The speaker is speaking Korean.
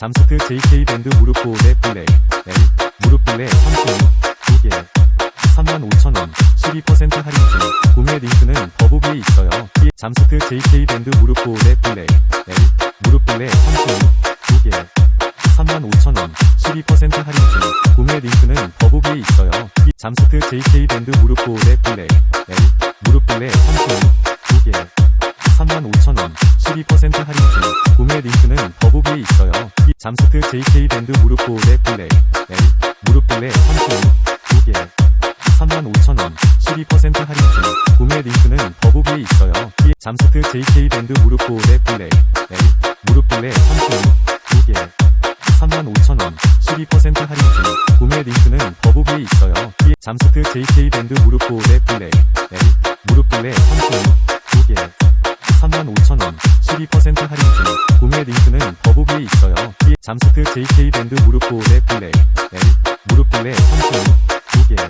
잠스트 JK 밴드 무릎 보호대 블랙 L 무릎 블랙 36 2개 35,000원 12% 할인 중 구매 링크는 더보기에 있어요. 이 잠스트 JK 밴드 무릎 보호대 블랙 L 무릎 블랙 36 2개 35,000원 12% 할인 중 구매 링크는 더보기에 있어요. 이 잠스트 JK 밴드 무릎 보호대 블랙 L 무릎 블랙 36 2개 35,000원 12% 할인 중 구매 링크는 잠스트 JK 밴드 무릎 보호대 블랙 L 무릎 블랙 36 2개. 35,000원. 12% 할인 중 구매 링크는 더보기에 있어요. 이 잠스트 JK 밴드 무릎 보호대 블랙 L 무릎 블랙 36 2개. 35,000원. 12% 할인 중 구매 링크는 더보기에 있어요. 이 잠스트 JK 밴드 무릎 보호대 블랙 L 무릎 블랙 36 12% 할인 중 구매 링크는 더보기에 있어요. 이 잠스트 JK 밴드 무릎 보호대 블랙 L 무릎 36